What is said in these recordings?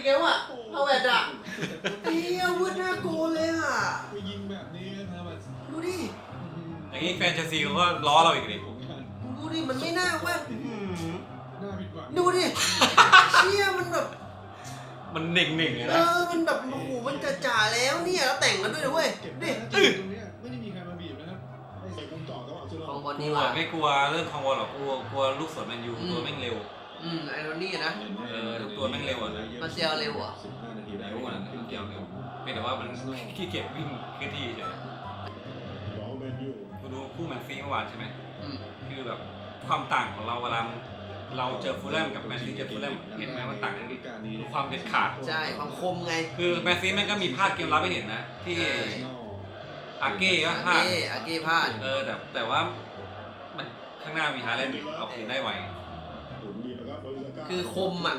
อีกแล้วอะพาเวดอะเฮ้ยวุธน่าโกนเลยอะ ไปยิงแบบนี้นะแบบดูดิ อย่างนี้แฟนเชลซีเขาก็ล้อเราอีกดิผลงานดูดิ มันไม่น่าว่าอื้อหือน่าผิดหวังดูดิ เชี่ยมันแบบ มันหนึ่งหนึ่งเลยเอนะ อ มันแบบ โอ้โห มันจะจ่าๆแล้วเนี่ย แล้วแต่งกันด้วยนะเว้ยเก็บดิได้นะจริงๆตรงเนี้ยไม่ได้มีใครมาบีบนะครับไอ้ใส่วงจอดระหว่างซื้อของบอลนี่ลัวว่ะ ไม่กลัวเรื่องคองบอลหรอกกลัวกลัวลูกสวนแมนยูอืม ตัวแม่งเร็ว อืมไอ้โรนี่นะเออทุกตัวแม่งเร็วอะนะมาเซลเร็วเหรอสิบห้านาทีเร็ได้วกว่านั้นเกี่ยวเร็วเพียงแต่ว่ามันขี้เกียจวิ่งเคลื่อนที่เฉยร้องแมนยูกูดูคู่แมนซีเมื่อวานใช่ไหมอืมคือแบบความต่างของเราเวลาเราเจอฟูลแลมกับแมนซีเจอฟูลแลมเห็นไหมว่าต่างกันดิดูความเด็ดขาดใช่ความคมไง คือแมนซีแม่งก็มีพลาดเกมรับไปเห็นนะ ที่เอออาเก้ก็อาพลาดเก้อาเก้พลาดเออแต่แต่ว่ามันข้างหน้ามีฮาแลนด์เอาคืนได้ไว คือคมอะ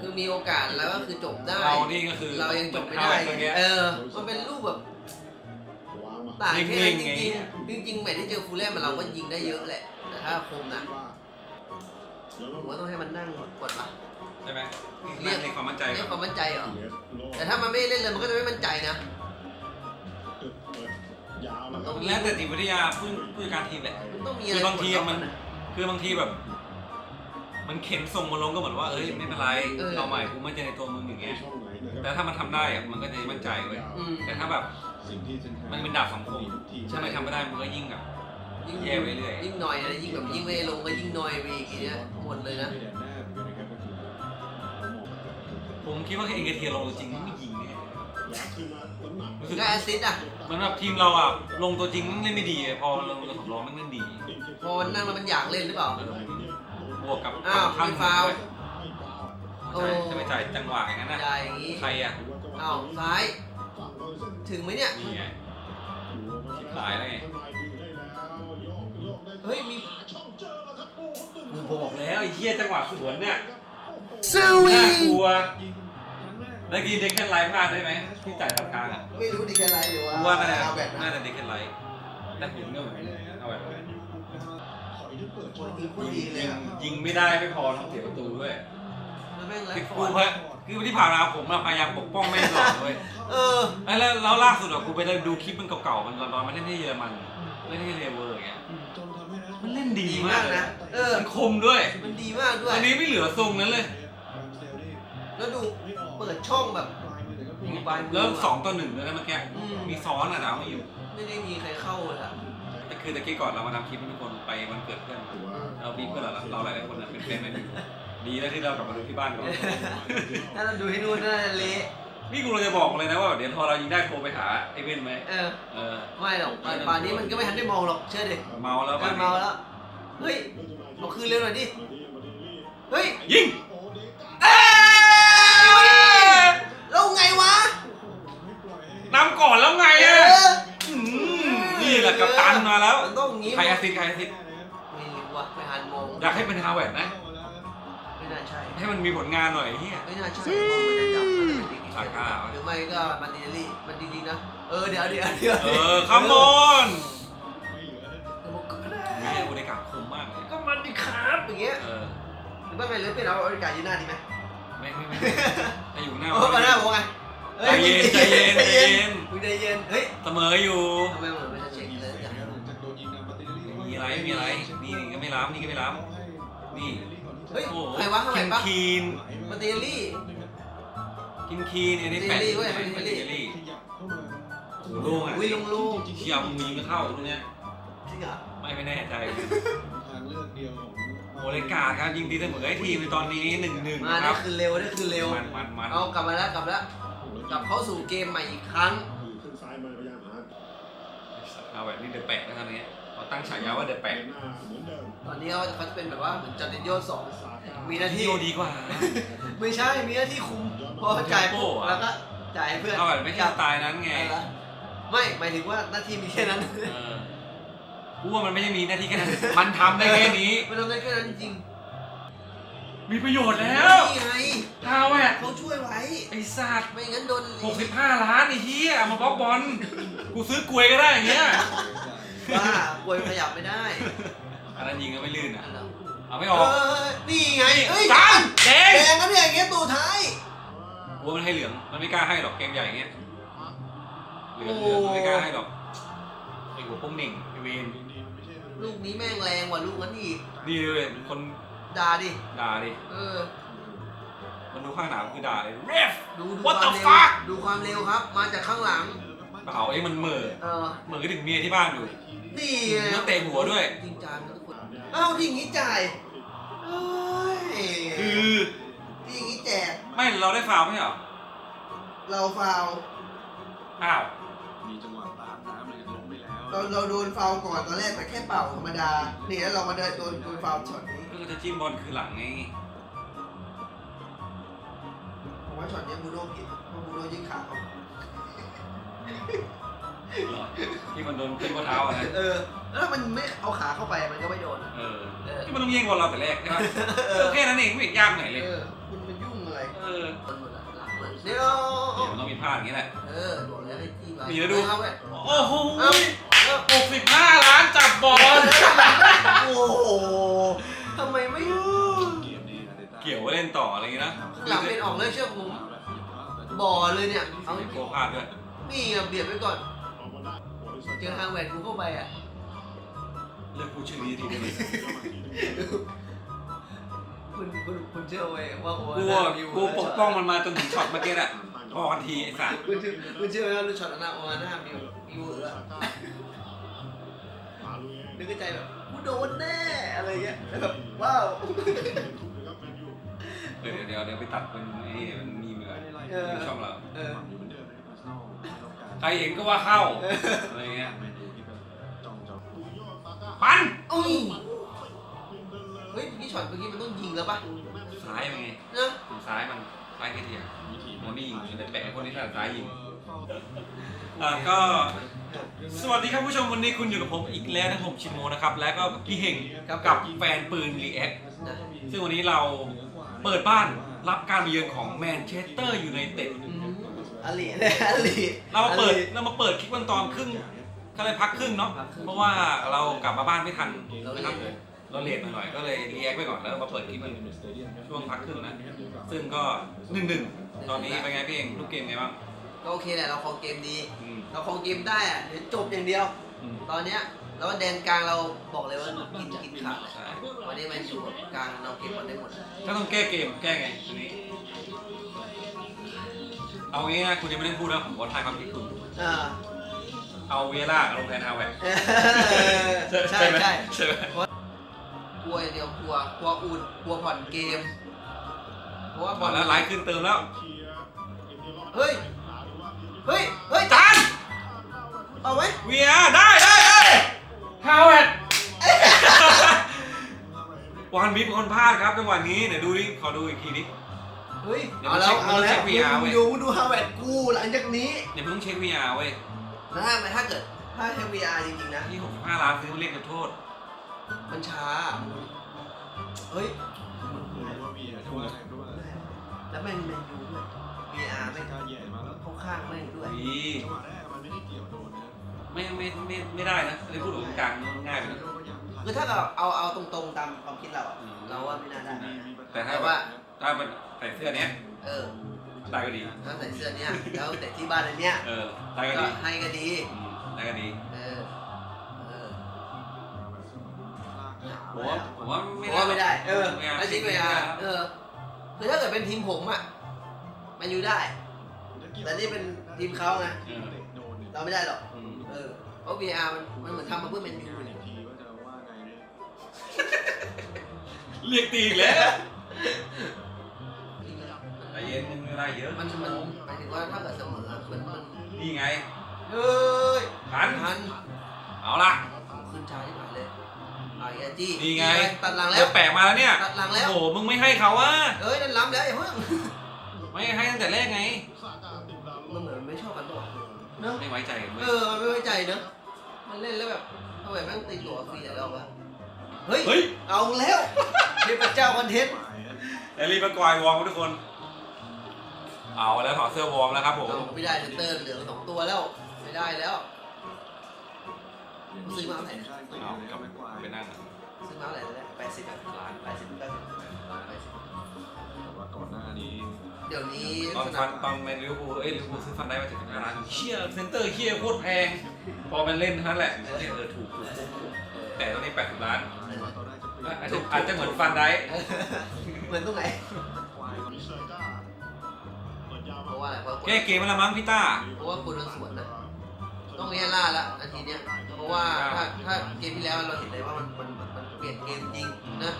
คือมีโอกาสแล้วก็คือจบได้ เรานี่ก็คือเรายังจบไม่เอาได้แบบเมื่อกี้เออ มันเป็นลูกแบบต่างแค่นั้นจริงๆจริงจริงๆแมตช์ที่เจอฟูลแลมมันเราก็ยิงได้เยอะแหละ แต่ถ้าคมนะผมว่าต้องให้มันนั่งกดปะใช่ไหมเรียกในความมั่นใจเรียกความมั่นใจเหรอ แต่ถ้ามันไม่เล่นเลยมันก็จะไม่มั่นใจนะมันต้องแล้วแต่จิตวิทยาผู้ผู้จัดการทีมแหละ มันต้องมีอะไรคือบางทีกดล็อกมันนะคือบางทีแบบ มันเข็นส่งมาลงก็เหมือนว่าเอ้ยไม่เป็นไรเออ เอาใหม่กูมั่นใจในตัวมึงอย่างเงี้ยแต่แต่ถ้ามันทำได้อะมันก็จะมั่นใจเว้ยอืมแต่ถ้าแบบสิ่งที่มันเป็นดาบสองคมถ้าไม่ทำไม่ได้มันก็ยิ่งแบบ ยิ่งแย่ไปเรื่อย ยิ่งหน่อยนะยิ่งแบบยิ่งไม่ลงก็ยิ่งหน่อยไปอีกทีเนี้ยหมดเลยนะ ผมคิดว่าแค่เองเกเทียลงตัวจริงมันไม่ยิงแน่รู้สึกก็แอสซิสต์อะเหมือนแบบทีมเราอะลงตัวจริงมันเล่นไม่ดีพอลงตัวสำรองมันเล่นดี พอมันนั่งแล้วมันอยากเล่นหรือเปล่า บวกกับอ้าวฝั่งมีฟาวล์โอ้ ใช่จะไปจ่ายจังหวะอย่างนั้นนะได้อย่างงี้ ใครอะอ้าวซ้าย ถึงไหมเนี่ย นี่ไงหลายแล้วไงเฮ้ย มีกูบอกแล้วไอ้เหี้ยจังหวะสวนเนี่ยสวิน่างกลัวแล้วกินเด็กแค่ไลฟ์พลาดได้ไหมที่จ่ายทางกลางอะไม่รู้ดีแค่ไรหรือว่ากูว่าน่าจะเอาแบบน่านะจะเด็กแค่ไลฟ์ แต่ผมก็เหมือนเอาแบบยิงโคตรดีเลยยิงอะยิงไม่ได้ไม่พอต้องเสียประตูด้วยแล้วแม่งแล้คือฟกูอร์เพื่อคือที่ผ่านมาผมอะพยายามปกป้องแม่งตลอดเลยเออ แล้วแล้วล่าสุดอะกูไปดูคลิปมันเก่าๆมันตอนมันเล่นที่เยอรมันเล่นที่เลเวอร์อย่างเงี้ยมันเล่นดีดีมามากกเลยนะเออมันคมด้วย มันดีมากด้วยอันนี้ไม่เหลือทรงนั้นเลย แล้วดูเปิดช่องแบบปลายมือแล้วสองต่อหนึ่งเลยนะเมื่อกี้อืมมีซ้อนอะดาวไม่อยู่ ไม่ได้มีใคร คือตะกี้ก่อนเรามาทำคลิปให้ทุกคนไปวันเกิดเพื่อนเรามีเพื่อนเราเราหลายๆคนอะเป็นแฟนแมนยูดีแล้วที่เรากลับมาดูที่บ้านก่อนถ้าเราดูให้นู่นน่าจะเละนี่กูเราจะบอกเลยนะว่าเดี๋ยวพอเรายิงได้โทรไปหาไอ้เว้นไหมเออ เออไม่หรอกป่านป่านนี้มันก็ไม่ทันได้มองหรอกเชื่อดิเมาแล้วเอป่ะอเมาแล้วเฮ้ยเอาคืนเร็วหน่อยดิเฮ้ยยิง นี่แหละกัปตันมาแล้ว มันต้องอย่างงี้ใครแอสซิสต์ใครแอสซิสต์ไม่รู้ว่ะไม่ทันมองอยากให้เป็นฮาวเวิร์ดนะ ไม่น่าใช่ให้มันมีผลงานหน่อยเฮีย ไม่น่าใช่มองเหมือนจะจับมันจะเป็นดีซาก้า หรือไม่ก็มันดิลี่มันดีๆนะเออเดี๋ยวเดี๋ยวเดี๋ยวเออคัมอนเดี๋ยวบอกก็ได้ไม่ใช่บริการคมมากเลยก็มันดีครับอย่างเงี้ยเออ หรือไม่ไม่หรือเป็นเอาบริการยืนหน้าดีไหมไม่ไม่ไม่ถ้าอยู่หน้าโอ้มาหน้าผมไงใจเย็นใจเย็นใจเย็น มึงใจเย็นเฮ้ย เสมออยู่ ทำไมเหมือนไม่ชั อะไรมีอะไรนี่นี่ก็ไม่ล้ำนี่ก็ไม่ล้ำนี่เฮ้ยโอ้โหใครวะข้างไหนคินปะคีนมาเตลี่คินคีนอันนี้แปดเดลี่เว้ยเป็นเดเดลี่ลี่โอ้โหโล่งอะวิลงลูกเชียร์มึงมีไม่เข้าตรงเนี้ย จริงเหรอไม่ไม่แน่ใจ ทางเลือกเดียวของโอเลกาครับยิงตีเสมอให้ทีมในตอนนี้หนึ่งหนึ่งมานะคได้รับคือเร็วได้คือเร็ว มันมันมันเอากลับมาแล้วกลับแล้วกลับเข้าสู่เกมใหม่อีกครั้ง ขึ้นซ้ายมาพยายามหาเอาแบบนี้เดอะแปดนะครับเนี้ย เขาตั้งฉายาว่าเดอะแปดหน้าเหมือนเดิมตอนนี้เขาเขาจะเป็นแบบว่าเหมือนจันเดนโยสองมีหน้าที่โยดีกว่า ไม่ใช่มีหน้าที่คุมพอจ่ายปุ๊บแล้วก็จ่ายให้เพื่อนเอาแบบไม่ใช่สไตล์นั้นไงอะไรนะไม่หมายถึงว่าหน้าที่มีแค่นั้นเออกูว่ามันไม่ได้มีหน้าที่แค่นั้นมันทำได้แค่นี้มันทำได้แค่นั้นจริงมีประโยชน์แล้วนี่ไงฮาวเวิร์ดเขาช่วยไว้ไอ้สัตว์ไม่งั้นโดน65ล้านไอ้เหี้ยเอามาบล็อกบอลกูซื้อกลวยก็ได้อย่างเงี้ย บ้าป่วยขยับไม่ได้อันนั้นยิงก็ไม่ลื่นอะอันนั้นเอาไม่เอออกอนี่ไงเอ้ยจานแดงแดงกันเนี่ยอย่างเงี้ยตัวท้ายกหัวมันให้เหลือง มันไม่กล้าให้หรอกเกมใหญ่อย่างเงี้ย เหลืองเหลืองมันไม่กล้าให้หรอกไอ้หัวโป้งเหน่งไอ้เวนลูกนี้แม่งแรงกว่าลูกนั้นอีกนี่เลยคนด่าดิ ด่าดิ เออ มันดูข้างหนาวคือด่าเลยเรฟดูดู What ควา the มเร็ว fuck? ดูความเร็วครับ มาจากข้างหลัง เปล่าไอ้มันเหม่อเออเหม่อก็ถึงเมียที่บ้านอยู่นี่แล้วเตะหัวด้วย จริงจังนะทุกคนเอ้าที่อย่างงี้จ่ายเอ้ยคือที่อย่างงี้แจกไม่เราได้ฟาวล์ไม่ใช่เหรอเราฟาวล์อ้าวมีจังหวะตามน้ำเลยลงไปแล้วเราเราโดนฟาวล์ก่อนตอนแรกแต่แค่เป่าธรรมดานี่แล้วเรามาเดินโดนโดนฟาวล์ช็อตนี้ก็จะจิ้มบอลคือหลังไงผมว่าช็อตเนี้ยบูโน่ผิดเพราะบูโน่ยิงขาเขาเหรอ ที่มันโดนขึ้นข้อเท้าอะนะเออ แล้วถ้ามันไม่เอาขาเข้าไปมันก็ไม่โดน เออเออ ที่มันต้องแย่งบอลเราแต่แรกใช่ปะเอเอออแค่นั้นเองไม่เห็นยากไหนเลย เออคุณมันยุ่งอะไรเออคนหมดละหลังมันเดี๋ยวเนี่ยมันต้องมีพลาดอย่างนี้แหละ เออบอกแล้วให้จี้มามีแล้วดู เอาไปโอ้โหเอาเอาหกสิบห้าล้านจับบอล โอ้โหทำไมไม่เกมนี้อาร์เตต้าเกี่ยวไว้เล่นต่ออะไรอย่างงี้นะหลังเป็นออกเลยเชื่อผมบ่อเลยเนี่ย เอาไอ้โกพลาดด้วย นี่อะเบียดไว้ก่อนเจอทางแหวนกูเข้าไปอะเลิกพูดชื่อนี้ทีได้ไหมคุณคุณคุณเชื่อไว้ว่าโอ้กูอะกูปกป้องมันมาจนถึงช็อตเมื่อกี้แหละพอกันทีไอ้สัสคุณเชื่อคุณเชื่อไหมว่าลูกช็อตนั้นอะโอ้หน้ามิวมิวเออนึกในใจแบบกูโดนแน่อะไรเงี้ยแล้วแบบว้าวเดี๋ยวเดี๋ยวเดี๋ยวไปตัดเป็นไอ้นี่มันมีเหมือนเออช่องเรา เออใค รเห็นก็ว่าเข้าอะไรเงี้ยปันอุ้ยเฮ้ยเมื่อกี้ช็อตเมื่อกี้มันต้องยิงแล้วปะซ้ายมันไงนะถึงซ้ายมันซ้ายแค่เทียมมันไม่ยิงแต่แปะคนที่ถนัดซ้ายยิงอ่าก็สวัสดีครับผู้ชมวันนี้คุณอยู่กับผมอีกแล้วนะผมชินโมนะครับ และก็พี่เฮงกับแฟนปืนรีแอคนะซึ่งวันนี้เราเปิดบ้าน รับการมาเยือนของแมนเชสเตอร์ยูไนเต็ดอืมอลีเนี่ยอลีเรามาเปิดเรามาเปิดคลิปวันตอนครึ่งก็เลยพักครึ่งเนาะพักครึ่งเพราะว่าเรากลับมาบ้านไม่ทันเราเล่นะครับนเลยเราเลทหน่อยๆก็เลยรีแอคไปก่อนแล้วมาเปิดคลิปมันช่วงพักครึ่งนะซึ่งก็หนึ่งหนึ่งตอนนี้เป็นไงพี่เองลูกเกมไงบ้างก็โอเคแหละเราครองเกมดีอืมเราครองเกมได้อะเดี๋ยวจบอย่างเดียวอืมตอนเนี้ย แล้วแดนกลางเราบอกเลยว่ากินกินขาดใช่ วันนี้แมนยูแบบกลางเราเก็บบอลได้หมดก็ต้องแก้เกมแก้ไงทีนี้ เอางี้นะคุณยังไม่ได้พูดนะผมขอทายความคิดคุณ อ่าเอาเวล่ากับลงแทนฮาวเวิร์ดใช่ไหมใช่ใช่ไหมกลัวอย่างเดียวกลัวกลัวอุ่นกลัวผ่อนเกม เพราะว่าพบออลแล้วไลฟ์ขึ้นเติมแล้วเฮ้ย เฮ้ย เฮ้ยจานเอาไว้ เวียได้ได้ได้ ฮาวเวิร์ดวานบิ๊กเป็นคนพลาดครับจังหวะนี้เดี๋ยวดูดิขอดูอีกทีดิ เฮ้ยเดี๋ยวเอาแล้วมันเอาเช็แล้วค VR เว้ยดูดูฮาวเวิร์ดกูหลังจากนี้เดี๋ยวมึงต้องเช็ค VR เว้ยนะถ้าถ้าเกิดถ้าใช้ VR จริงๆนะ ที่65ล้านซื้อมาเรียกกันโทษ มันช้า เฮ้ยแล้วแม่งแมนยูด้วย VR แม่งเข้าข้างแม่งด้วย ดีไม่ไม่ไม่ไม่ได้นะเลยพูดถึงกลางง่ายไปนะ คือถ้าเราเอาเอาตรงๆตามความคิดเราอะอืม เราว่าไม่น่าได้แต่ถ้าแต่ว่าว่า ถ้ามันใส่เสื้อเนี้ยเออได้ก็ดี ถ้าใส่เสื้อเนี้ยแล้วแต่ที่บ้านอันเนี้ยเออได้ก็ก็ดีให้ก็ดี อืมได้ก็ดีเออ เออ ผมว่าผมว่าผไม่มได้ว่าไม่ได้ เออไม่ได้แล้วจริงเวลาเออ คือถ้าเกิดเป็นทีมผมอะแมนยูได้ แต่นี่เป็นทีมเขาไง เออเราไม่ได้หรอกอืม เออเพราะ VR มันมันเหมือนทำมาเพื่อแมนยูเนี่ยเรียกตีอีกแล้วใจเย็นมึงไม่ได้เยอะมันมันหมายถึงว่าถ้าเกิดเสมออะมันมันนี่ไงเฮ้ยทันทันเอาละขึ้นช้าที่หมายเลยอะแกจี้นี่ไงตัดหลังแล้แล้วว แปะมาแล้วเนี่ยตัดหลังแล้ว โอ้โหมึงไม่ให้เขาอะเอ้ยนั่นล้ำแล้วอย่าเพิ่งไม่ให้ตั้งแต่แรกไง เนอะ ไม่ไว้ใจกันเอเว้ยอมันไม่ไว้ใจเนอะมันเล่นแล้วแบบทำไมแม่งตีตัวฟรีหลายรอบวะเฮ้ย เฮ้ยเอาแล้วเทพเจ้าคอนเทนต์แอลลี่มากวายวอร์มครับทุกคน เอาแล้วถอดเสื้อวอร์มแล้วครับผมเอาไม่ได้เซนเตอร์เหลือสองตัวแล้ว ไม่ได้แล้ว ซื้อมาเท่าไหร่เอากลับไปนั่งอะซื้อมาเท่าไหร่แล้วแปดสิบอะล้านแปดสิบเก้าสิบแปดสิบก่อนหน้านี้ เดี๋ยวนี้ตอนสฟันานมตอนแมนลิเวอร์พูลเอ้ยลิเวอร์พูลซื้อฟันได้มาจากทางร้านเชี่ยเซนเตอร์เชี่ยโคตรแพงพอมันเล่นเท่านั้นแหละเนี่ยเออถูกถูกถูกถูกแต่ตอนนี้80ล้านตอนแรกจะเปลี่ยนอาจจะอาจจะเหมือนฟันได้เหมือนตรงไหนควายมิเชลก้าเปิดยาวเพมาราะว่าอะไรเพราะแก้เกมมาละมั้งพี่ต้า เพราะว่าคุณมันสวนนะต้องเรียล่าละนาทีเนี้ยเพราะว่าถ้าถ้าเกมที่แล้วเราเห็นเลยว่ามันมันมันเปลี่ยนเกมจริงนะ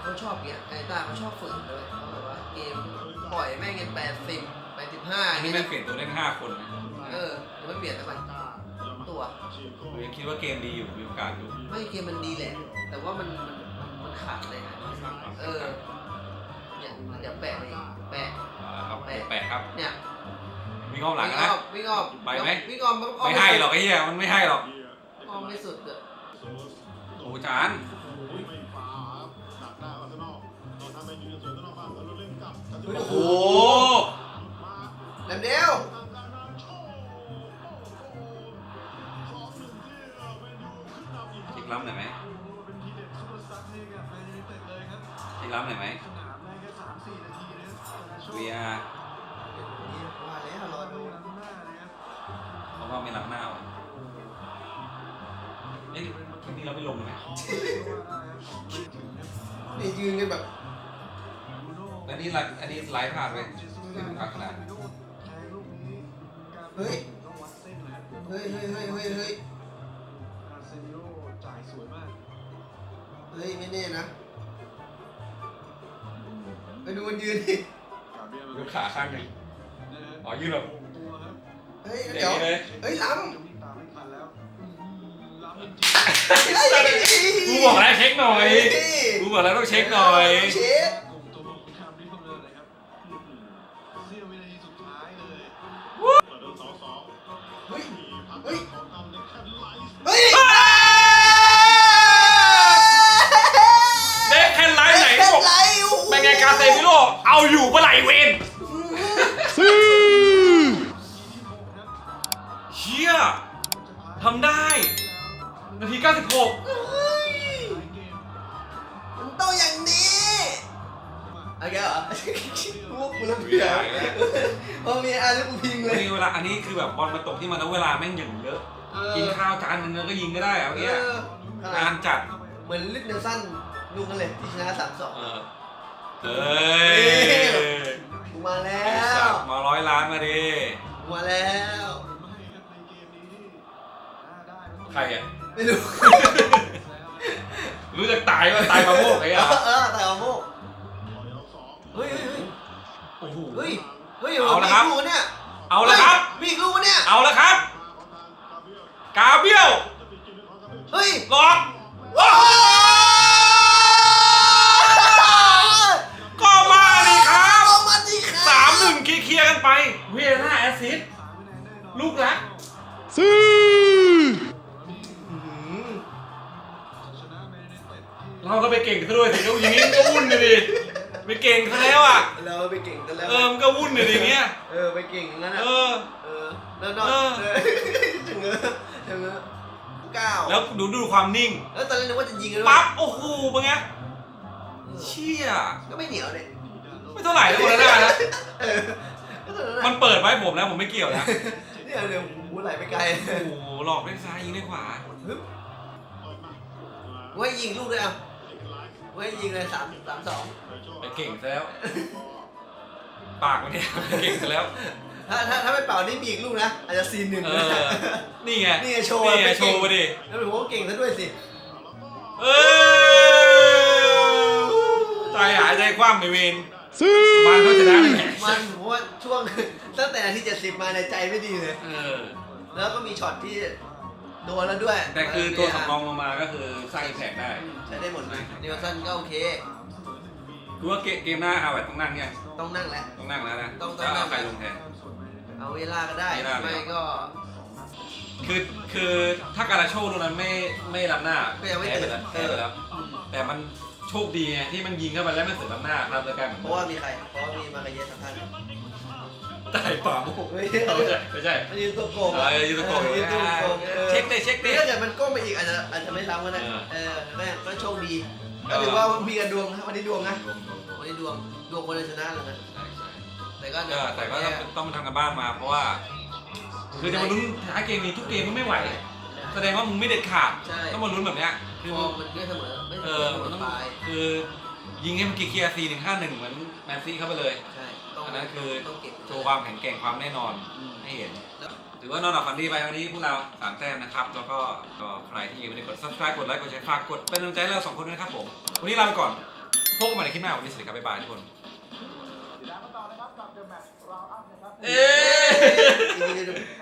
เขาชอบเนี้ยไอ้ตาเขาชอบฝืนเลยเขาแบบว่าเกมปล่อยแม่งกันแปดสิบแปดสิบห้าอันนี้นี่แม่นะงเปลี่ยนตัวเล่นห้าคนนะเออยังไม่เปลี่ยนสักวันตัวผมยังคิดว่าเกมดีอยู่มีโอกาสอยู่ไม่เกมมันดีแหละ แต่ว่ามันมันมันมันขาดเลยนะเออเนี่ยเดี๋ยวแปะไปอีกแปะเอาละครับแปะครับ เนี่ยมีข้อหลังวิ่งนะออกวิ่งออกไปไหมวิ่งออกมันออกไม่ให้หรอกไอ้เหี้ยมันไม่ให้หรอกออกไม่สุดอะโอ้จาน โอ้โหแหลมเดียวเช็คล้ำหน่อยไหมเช็คล้ำหน่อยไหม VR ว่าแล้วรอดูเพราะว่าไม่รับหน้าว่ะเอ๊ะคลิปนี้เราไม่ลงเลยไหม นี่ยืนกันแบบอั นนี้ไลฟ์อันนี้ไลฟ์พลาดไปไม่ถึงอักขนาดเฮ้ย เฮ้ยเฮ้ยเฮ้ยเฮ้ยเฮ้ยอาร์เซนอลจ่ายสวยมากเฮ้ยไม่แน่นะไปดูมันยืนดิกาเบียยกขาข้างหนึ่งอ๋อยืนแบบตัวครับเฮ้ยอย่างเดี๋ยวนี้เลยเฮ้ยล้จะวิ่งตามไม่ทันแล้วล้ำจริงำกูบอกแล้วเช็คหน่อยกูบอกแล้วต้องเช็คหน่อยเช็ค เอาอยู่เมื่อไหร่เวนเชี่ยทำได้ นาที 96เฮ้ยมันต้องอย่างนี้โอเคเหรอพวกกูเริ่มเบื่อพอมีอะไรกูพิงเลยนี่เวลา อันนี้คือแบบบอลมาตกที่มันแล้วเวลาแม่งอย่างเยอะ เออ กินข้าวจานนึงแล้วก็ยิงก็ได้อะเอเมื่อกี้อนานจัด เหมือนลิกเนลสันลูกกันเลยที่ชนะสามสองเออ เฮ้ยกูมาแล้ไอ้สัวตว์มาร้อยล้านมาดิกูมาแล้วใครอะ ไม่รู้รู้จักตายว่าตายมาโมกไอ้เออะอเออแต่เอาโมกเฮ้ยเฮ้ยโอ้โหเฮ้ยเฮ้ยเอาละครับ มีกลูกเนี่ยเอาละครับ มีอีกลูกเนี่ยเอาละครับ กาเบียวเฮ้ยหลอก เก้าแล้วดูดูความนิ่ง แล้วตอนแรกนึกว่าจะยิงกันด้วยปั๊บโอ้โหเป็นไงเออเชี่ยก็ไม่เหนียวเลยไม่เท่าไหร่นะคนละหน้านะเออก็เท่านั้นมันะนเปิดไว้ผมนะผมไม่เกี่ยวนะเนี่ยเดี๋ยวหูไหลไปไกลโอ้โหหลอกด้านซ้ายยิงด้านขวาฮึบไว้ยิงลูกเลยอะไว้ยิงเลยสามสามสองไปเก่งซะแล้ว ปากมันเนี่ยไปเก่งซะแล้ว ถ้าถ้าถ้าไม่เป่านี่มีอีกลูกนะ อาจจะซีนหนึ่งเอนะอนี่ไง นี่ไงโชว์นี่ไงไปเก่งโชว์มาดิแล้วผมว่าเก่งซะด้วยสิเออใจหายใจคว่ำไปเวนมันเขาชนะเลยแหละมันผมว่าช่วง ตั้งแต่นาทีเจ็ดสิบมาในใจไม่ดีเลย เออ แล้วก็มีช็อตที่โดนแล้วด้วยแต่คือตัวสำรองลงมาก็คือสร้างอิมแพกได้ใช้ได้หมดเลยนิวสันก็โอเคคือว่าเกเกมหน้าฮาวเวิร์ดต้องนั่งเนี่ยต้องนั่งแหละ ต้องนั่งแล้วนะต้องต้องแล้วเอานั่งใครลงแทน เอาเวลาก็ได้เวลาเลย ไม่ก็คือคือถ้าการาโชว์ตรงนั้นไม่ไม่รับหน้าก็ยังไม่แพ้ไปตื่นแล้วแพ้ไปแล้วแต่มันโชคดีไงที่มันยิงเข้าไปแล้วไม่เสือรับหน้ารับแล้วกันเหมือนเพราะว่ามีใคร เพราะว่ามีมากาเยสสำคัญตายป่าโมกเฮ้ยไม่ใช่ไม่ใช่ มันยืนตัวโกงเออยืนตะโกนเออยืนตัวโกงออเช็คดิเช็คดินี่ถ้าเกิดมันก้มไปอีกอาจจะอาจจะไม่ล้ำก็ได้เออ เออก็ก็โชคดีไปก็ถือว่ามีกันดวงนะวันนี้ดวงนะดวงดวงดวงวันนี้ดวงดวงคนจะชนะแล้วนะใช่ใช่ แต่ก็ก็แต่ก็ต้องต้องมาทำกันบ้านมาเพราะว่า คือจะมาลุ้นท้ายเกมนี้ทุกเกมมันไม่ไหว แสดงว่ามึงไม่เด็ดขาดใช่ ต้องมาลุ้นแบบเนี้ยฟคืออร์มมันไม่เสมอไม่เสเอมออมันต้องปลายคือยิงให้มันเคลียร์ซีหนึ่งห้าหนึ่งเหมือนแมนซีเข้าไปเลย ใช่ต้องอันนั้นคือ ต้องเก็บโชว์ความแข็งแกร่งความแน่นอนอืม ให้เห็นแล้วถือว่านอนหลับฝันดีไปวันนี้พวกเราสามแต้มนะครับ แล้วก็ก็ใครที่ยังไม่ได้กด subscribe กดไลค์กดแชร์ฝากกดเป็นกำลังใจให้เราสองคนด้วยนะครับผม วันนี้ลาไปก่อนพบกันใหม่ในคลิปหน้าวันนี้สวัสดีครับบ๊ายบายทุกคน ติดตามกั